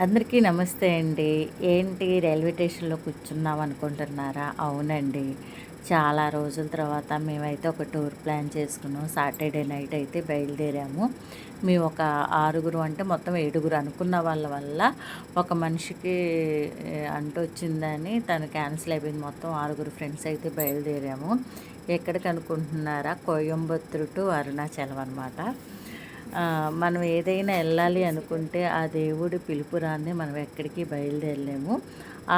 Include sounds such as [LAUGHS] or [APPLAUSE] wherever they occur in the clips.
అందరికీ నమస్తే అండి. ఏంటి రైల్వే స్టేషన్లో కూర్చున్నాం అనుకుంటున్నారా? అవునండి. చాలా రోజుల తర్వాత మేమైతే ఒక టూర్ ప్లాన్ చేసుకున్నాం. సాటర్డే నైట్ అయితే బయలుదేరాము. మేము ఒక ఆరుగురు అంటే మొత్తం ఏడుగురు అనుకున్న వాళ్ళ వల్ల ఒక మనిషికి అంటూ వచ్చిందని తను క్యాన్సిల్ అయిపోయింది. మొత్తం ఆరుగురు ఫ్రెండ్స్ అయితే బయలుదేరాము. ఎక్కడికి అనుకుంటున్నారా? కోయంబత్తూరు టు అరుణాచలం అనమాట మనం ఏదైనా వెళ్ళాలి అనుకుంటే ఆ దేవుడి పిలుపు మనం ఎక్కడికి బయలుదేరలేము.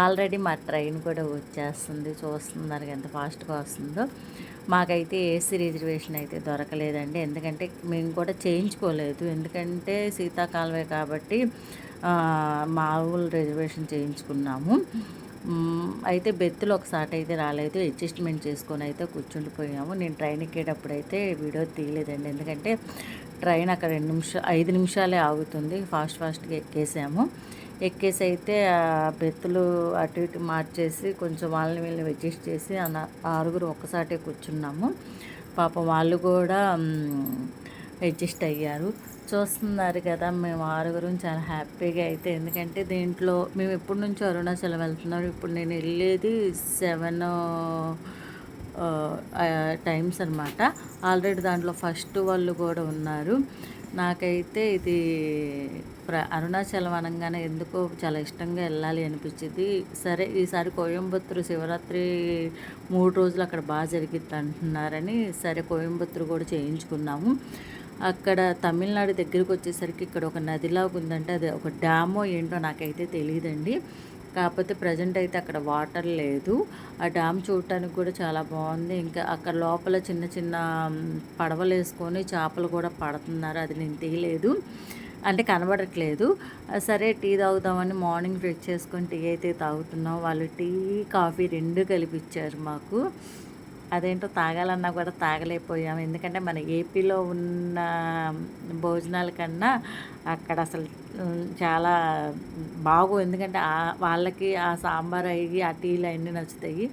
ఆల్రెడీ మా ట్రైన్ కూడా వచ్చేస్తుంది. చూస్తున్నారు ఎంత ఫాస్ట్గా వస్తుందో. మాకైతే ఏసీ రిజర్వేషన్ అయితే దొరకలేదండి. ఎందుకంటే మేము కూడా చేయించుకోలేదు. ఎందుకంటే శీతాకాలమే కాబట్టి మామూలు రిజర్వేషన్ చేయించుకున్నాము. అయితే బెత్తులు ఒకసారి అయితే రాలేదు. అడ్జస్ట్మెంట్ చేసుకొని అయితే కూర్చుండిపోయాము. నేను ట్రైన్ ఎక్కేటప్పుడు అయితే వీడియో తీయలేదండి. ఎందుకంటే ట్రైన్ అక్కడ రెండు నిమిషాలు ఐదు నిమిషాలే ఆగుతుంది. ఫాస్ట్ ఫాస్ట్గా ఎక్కేసాము. ఎక్కేసి అయితే ఆ బెత్తులు అటు ఇటు మార్చేసి కొంచెం వాళ్ళని వీళ్ళని అడ్జస్ట్ చేసి ఆరుగురు ఒక్కసాటే కూర్చున్నాము. పాపం వాళ్ళు కూడా అడ్జస్ట్ అయ్యారు. చూస్తున్నారు కదా మేము ఆరుగురు చాలా హ్యాపీగా అయితే. ఎందుకంటే దీంట్లో మేము ఎప్పటి నుంచో అరుణాచలం వెళ్తున్నాం. ఇప్పుడు నేను వెళ్ళేది సెవెన్ టైమ్స్ అనమాట ఆల్రెడీ దాంట్లో ఫస్ట్ వాళ్ళు కూడా ఉన్నారు. నాకైతే ఇది ప్ర అరుణాచలం అనగానే ఎందుకో చాలా ఇష్టంగా వెళ్ళాలి అనిపించింది. సరే ఈసారి కోయంబత్తూరు శివరాత్రి మూడు రోజులు అక్కడ బాగా జరిగిద్ది అంటున్నారని సరే కోయంబత్తూరు కూడా చేయించుకున్నాము. అక్కడ తమిళనాడు దగ్గరికి వచ్చేసరికి ఇక్కడ ఒక నదిలాగా ఉందంటే అది ఒక డ్యామో ఏంటో నాకైతే తెలియదండి. కాకపోతే ప్రజెంట్ అయితే అక్కడ వాటర్ లేదు. ఆ డ్యామ్ చూడటానికి కూడా చాలా బాగుంది. ఇంకా అక్కడ లోపల చిన్న చిన్న పడవలు వేసుకొని చేపలు కూడా పడుతున్నారు. అది నేను తీయలేదు. అంటే కనబడట్లేదు. సరే టీ తాగుదామని మార్నింగ్ ఫ్రెష్ చేసుకొని టీ అయితే తాగుతున్నాం. వాళ్ళు టీ కాఫీ రెండు కలిపిచ్చారు మాకు. అదేంటో తాగాలన్నా కూడా తాగలేకపోయాము ఎందుకంటే మన ఏపీలో ఉన్న భోజనాల కన్నా అక్కడ అసలు చాలా బాగు. ఎందుకంటే వాళ్ళకి ఆ సాంబార్ అయ్యి ఆ టీలు అన్నీ నచ్చుతాయి.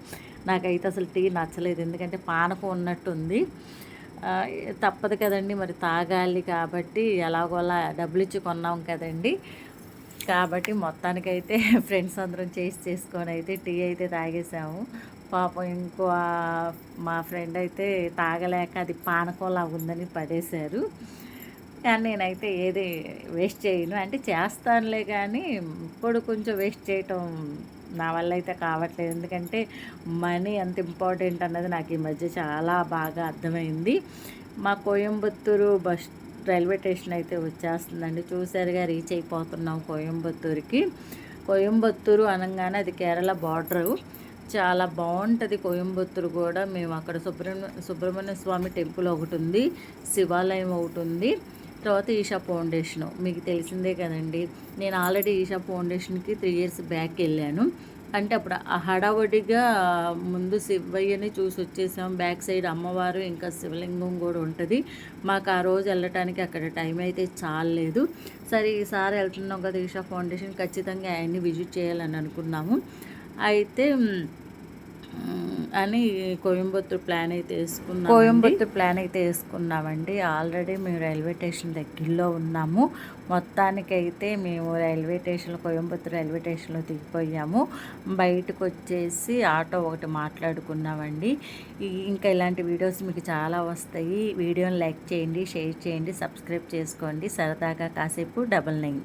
నాకైతే అసలు టీ నచ్చలేదు. ఎందుకంటే పానకం ఉన్నట్టుంది. తప్పదు కదండి మరి తాగాలి కాబట్టి ఎలాగోలా డబ్బులు ఇచ్చి కొన్నాం కదండి. కాబట్టి మొత్తానికైతే [LAUGHS] ఫ్రెండ్స్ అందరం చేసి చేసుకొని అయితే టీ అయితే తాగేసాము. పాపం ఇంకో మా ఫ్రెండ్ అయితే తాగలేక అది పానకోలా ఉందని పడేశారు. కానీ నేనైతే ఏది వేస్ట్ చేయను. అంటే చేస్తానులే కానీ ఇప్పుడు కొంచెం వేస్ట్ చేయటం నా వల్ల అయితే కావట్లేదు. ఎందుకంటే మనీ ఎంత ఇంపార్టెంట్ అన్నది నాకు ఈ మధ్య చాలా బాగా అర్థమైంది. మా కోయంబత్తూరు బస్ రైల్వే స్టేషన్ అయితే వచ్చేస్తుందండి. చూసారుగా రీచ్ అయిపోతున్నాం కోయంబత్తూరుకి. కోయంబత్తూరు అనగానే అది కేరళ బార్డరు. చాలా బాగుంటుంది కోయంబత్తూరు కూడా. మేము అక్కడ సుబ్రహ్మణ్య సుబ్రహ్మణ్య స్వామి టెంపుల్ ఒకటి ఉంది శివాలయం ఒకటి ఉంది. తర్వాత ఈషా ఫౌండేషను మీకు తెలిసిందే కదండి. నేను ఆల్రెడీ ఈషా ఫౌండేషన్కి త్రీ ఇయర్స్ బ్యాక్ వెళ్ళాను. అంటే అప్పుడు హడావడిగా ముందు శివయ్యని చూసి వచ్చేసాం. బ్యాక్ సైడ్ అమ్మవారు ఇంకా శివలింగం కూడా ఉంటుంది. మాకు ఆ రోజు వెళ్ళటానికి అక్కడ టైం అయితే చాలలేదు. సరే ఈసారి వెళ్తున్నాం కదా ఈషా ఫౌండేషన్. ఖచ్చితంగా ఆయన్ని విజిట్ చేయాలని అనుకున్నాము. అయితే అని కోయంబత్తూర్ ప్లాన్ అయితే వేసుకున్నాం కోయంబత్తూర్ ప్లాన్ అయితే వేసుకున్నామండి. ఆల్రెడీ మేము రైల్వే స్టేషన్ దగ్గరలో ఉన్నాము. మొత్తానికైతే మేము రైల్వే స్టేషన్లో కోయంబత్తూర్ రైల్వే స్టేషన్లో దిగిపోయాము. బయటకు వచ్చేసి ఆటో ఒకటి మాట్లాడుకున్నామండి. ఇంకా ఇలాంటి వీడియోస్ మీకు చాలా వస్తాయి. వీడియోని లైక్ చేయండి షేర్ చేయండి సబ్స్క్రైబ్ చేసుకోండి. సరదాగా కాసేపు డబల్ నైన్.